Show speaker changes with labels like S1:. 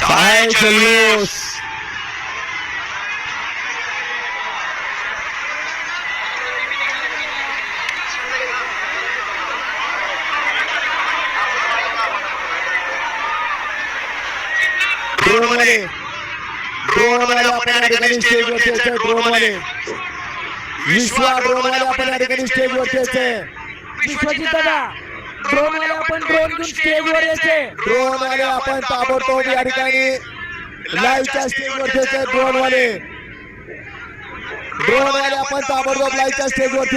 S1: Vai, Luz! Brumani! Brumani আপনার এখানে stage উঠেছে ব্রহ্মণে বিশ্বা ব্রহ্মণে আপনার এখানে স্টেজ উঠেছে
S2: বিশ্বজিৎ দাদা ड्रोन आले आपण ड्रोन घेऊन वर यायचे
S1: ड्रोन आले आपण ताबडतोब या ठिकाणी लाईव्हच्या स्टेजवर वर ड्रोन वाले ड्रोन आले आपण ताबडतोब लाईव्हच्या स्टेजवर